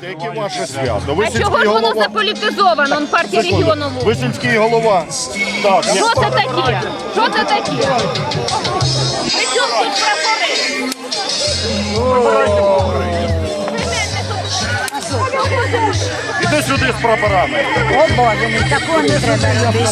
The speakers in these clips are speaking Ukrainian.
Прибирайте, яке ваше свято? Ви А чого ж воно голова. заполітизовано? Он партія Секунду. регіону. Ви сільський голова. Так, ні. Що це таке? Що це таке? При чому тут прапори? Іди сюди з прапорами. О Боже мій, такого не треба робити.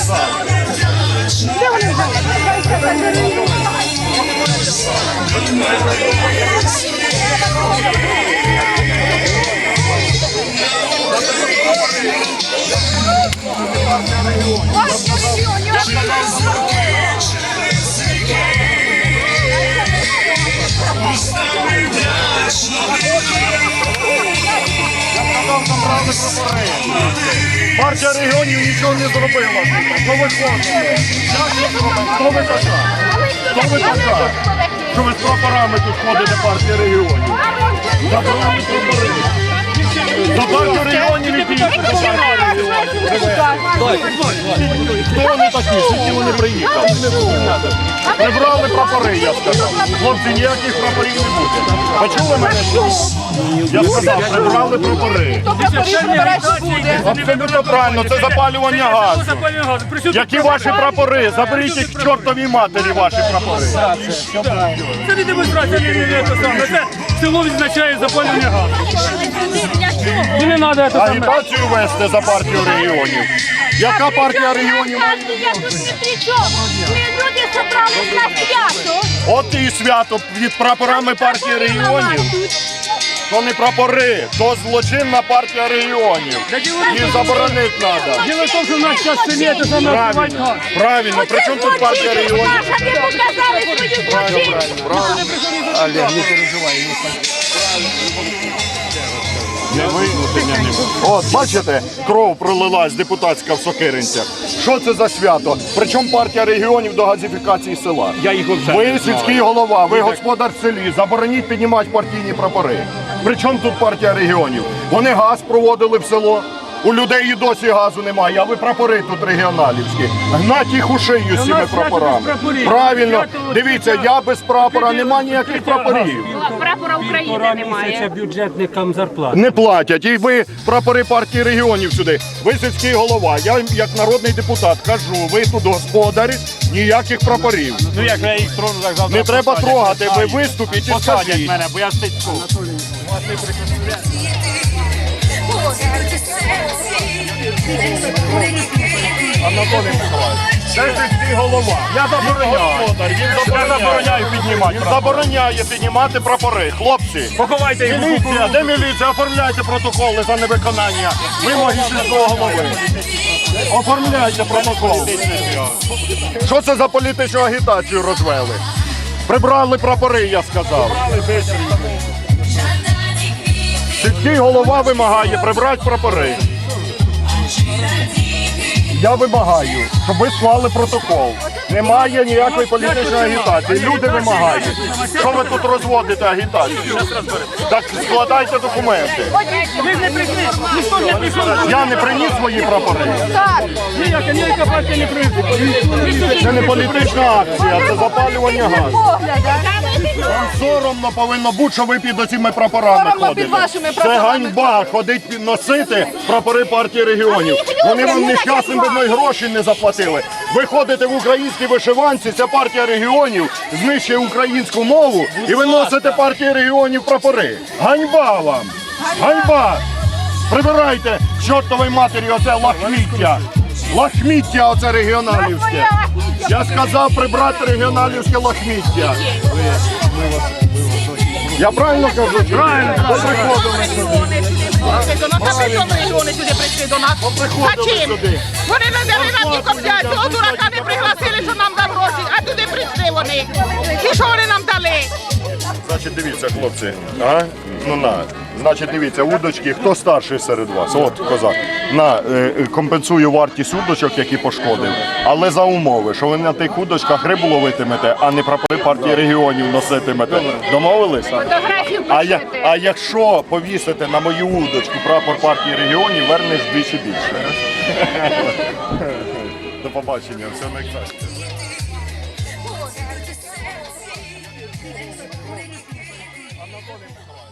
Партія регіонів нічого не зробила. Що ви хочете? Хто ви така? Хто ви така? Що ви з прапорами тут ходите, партія регіонів? Забрали прапори. Регіонів. Хто вони такі? Скільки вони приїхали? Прибрали прапори, я сказав. Хлопці, ніяких прапорів не буде. Почули мене? Я сказав, прибрали прапори. Абсолютно правильно, це запалювання газу. Які ваші прапори? Заберіть їх к чортовій матері, ваші прапори. Це не демонстрація, не, не, не, це саме. Це село відзначає запалювання газу. І не треба це саме. Агітацію вести за партію регіонів. Яка партія регіонів? Я тут ні при чому. Ми люди зібрались на свято. От і свято від прапорами партії регіонів. То не прапори, то злочинна партія регіонів. Їх заборонити треба. Діло в тому, що в нас зараз селі це саме Правильно, правильно. При чому тут партія регіонів? Наша не показали свою злочинність. Олег, не переживай, не. От, бачите, кров пролилась депутатська в Сокиринцях. Що це за свято? Причому партія регіонів до газифікації села? Я їх взагалі Ви не сільський голова, ви господар в селі, забороніть піднімати партійні прапори. Причому тут партія регіонів? Вони газ проводили в село. У людей і досі газу немає, а ви прапори тут регіоналівські. Гнать їх у шию з цими прапорами. Правильно, дивіться, я без прапора, нема ніяких прапорів. Прапора України немає. бюджетникам зарплат. Не платять. І ви прапори партії регіонів сюди. Ви сільський голова. Я як народний депутат кажу, ви тут господарі, ніяких прапорів. Ну як я їх трону, так завтра Не треба трогати, ви виступіть і Посадять скажіть. мене, бо я стецьку. Анатолій Миколаївич, це сільський голова. Я забороняю. Він Я забороняю піднімати. Він забороняє піднімати прапори. Хлопці, Поховайте їх. міліція, де міліція? Оформляйте протоколи за невиконання вимоги сільського голови. Оформляйте протокол. Що це за політичну агітацію розвели? Прибрали прапори, я сказав. Сільський голова вимагає прибрати прапори. Я вимагаю, щоб ви склали протокол. Немає ніякої політичної агітації. Люди вимагають. Що ви тут розводите агітацію? Так складайте документи. Ви не прийшли, ніхто не прийшов. Я не приніс свої прапори. Ніяка, ніяка партія не прийшла. Це не політична акція, це запалювання газу. Вам соромно повинно бути, що ви під оцими прапорами ходите. Це ганьба ходить під- носити прапори партії регіонів. Вони вам нещасним видно й гроші не заплатили. Ви ходите в українській вишиванці, це партія регіонів, знищує українську мову і ви носите партії регіонів прапори. Ганьба вам! Ганьба! Прибирайте чортової матері оце лахміття. Лахміття оце регіоналівське. Я сказав прибрати регіоналівське лахміття. Я правильно кажу? Правильно. Приходили сюди. Та при чому мільйони сюди прийшли до нас? Приходили Зачем? сюди. Вони не дали нам ні коп'ять, цього дурака не пригласили, що нам дав гроші, а туди прийшли вони. І що вони нам дали? Значить, дивіться, хлопці. А? Ну на. Значить, дивіться, удочки, хто старший серед вас? От козак. На, е, е, Компенсую вартість удочок, які пошкодив, але за умови, що ви на тих удочках рибу ловитимете, а не прапори партії регіонів носитимете. Домовились? А я, а якщо повісите на мою удочку прапор партії регіонів, вернеш двічі більше. До побачення, все найкраще. Анатолій Миколаївич.